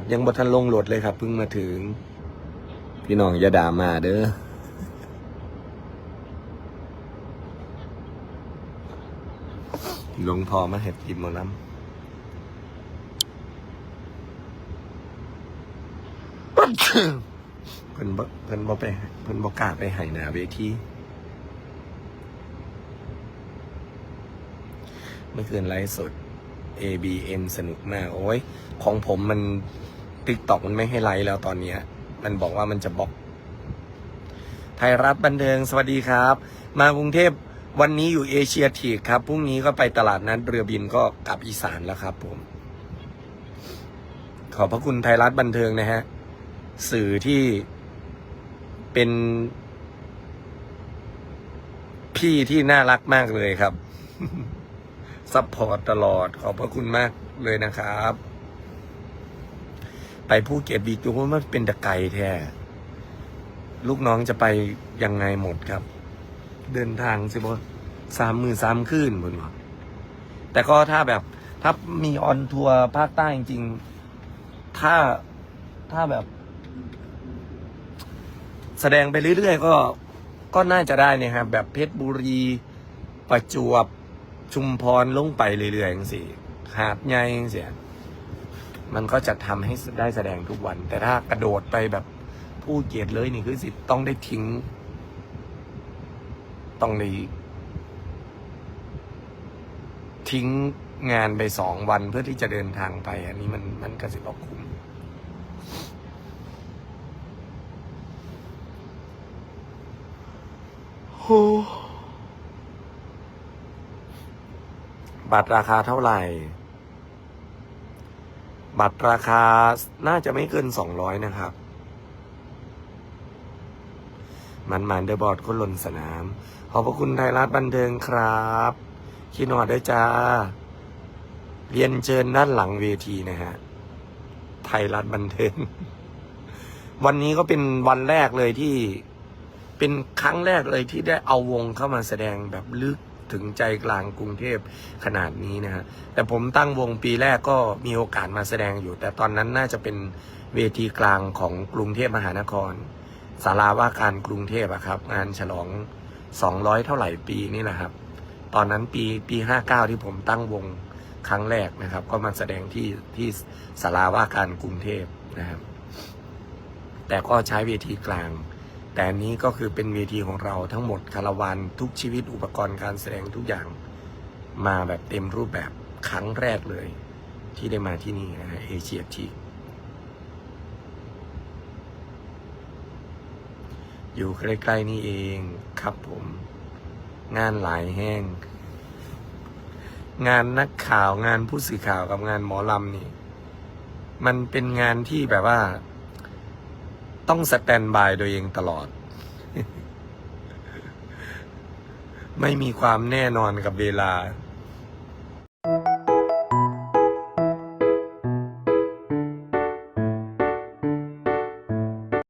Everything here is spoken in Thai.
ดยังบ่ทันลงโหลดเลยครับเพิ่งมาถึง พี่น้องอย่าด่ามาเด้อหลวงพ่อมาเห็ดกินหมดน้ำเพิ่นบ่เพิ่นบ่ไปเพิ่นบ่กล้าไปให้หน้าเวทีเมื่อคืนไลฟ์สด ABN สนุกมากโอ้ยของผมมันติ๊กต็อกมันไม่ให้ไลฟ์แล้วตอนเนี้ย มันบอกว่ามันจะบล็อก ไทยรัฐบันเทิงสวัสดีครับ มากรุงเทพวันนี้อยู่เอเชียทีครับพรุ่งนี้ก็ไปตลาดนัดเรือบินก็กลับอีสานแล้วครับผม ขอบพระคุณไทยรัฐบันเทิงนะฮะ สื่อที่เป็น พี่ที่น่ารักมากเลยครับ ซัพพอร์ตตลอด ขอบพระคุณมากเลยนะครับ ไปภูเก็ตบีจูว่ามันเป็นตะไกแท้ลูกน้องจะไปยังไงหมดครับ เดินทางสิบสามมือสามคืนบนว่าแต่ก็ถ้าแบบ ถ้ามีออนทัวร์ภาคใต้จริงๆ ถ้าถ้าแบบ แสดงไปเรื่อยๆ ก็ก็น่าจะได้เนี่ยครับ แบบเพชรบุรีประจวบ ชุมพรลงไปเรื่อยๆอย่างสิหาดใหญ่จังเสียมันก็จะทำให้ได้แสดงทุกวัน แต่ถ้ากระโดดไปแบบผู้เกียรติเลยนี่คือสิต้องได้ทิ้ง ต้องได้ทิ้งงานไปสองวันเพื่อที่จะเดินทางไป อันนี้มันมันกระสิบออกคุ้มโอ้ บัตรราคาเท่าไหร่ บัตรราคาน่าจะไม่เกินสองร้อยนะครับ มันมันเดอร์บอร์ดคนหล่นสนาม ขอบพระคุณไทยรัฐบันเทิงครับคิดหนอดด้วยจ้า เรียนเชิญด้านหลังเวทีนะฮะ ไทยรัฐบันเทิง วันนี้ก็เป็นวันแรกเลยที่ เป็นครั้งแรกเลยที่ได้เอาวงเข้ามาแสดงแบบลึก ถึงใจกลางกรุงเทพขนาดนี้นะฮะแต่ผมตั้งวงปีแรกก็มีโอกาสมาแสดงอยู่ แต่ตอนนั้นน่าจะเป็นเวทีกลางของกรุงเทพมหานครศาลาว่าการกรุงเทพอะครับ งานฉลองสองร้อยเท่าไหร่ปีนี่แหละครับ ตอนนั้นปีปีห้าเก้าที่ผมตั้งวงครั้งแรกนะครับ ก็มาแสดงที่ที่ศาลาว่าการกรุงเทพนะครับ แต่ก็ใช้เวทีกลาง แต่อันนี้ก็คือเป็นเวทีของเราทั้งหมดคาราวานทุกชีวิตอุปกรณ์การแสดงทุกอย่างมาแบบเต็มรูปแบบครั้งแรกเลย ที่ได้มาที่นี่นะฮะเอเชียทีอยู่ใกล้ๆนี่เองครับผม งานหลายแห้ง งานนักข่าวงานผู้สื่อข่าวกับงานหมอลำนี่ มันเป็นงานที่แบบว่า ต้องสแตนบายโดยเองตลอด ไม่มีความแน่นอนกับเวลา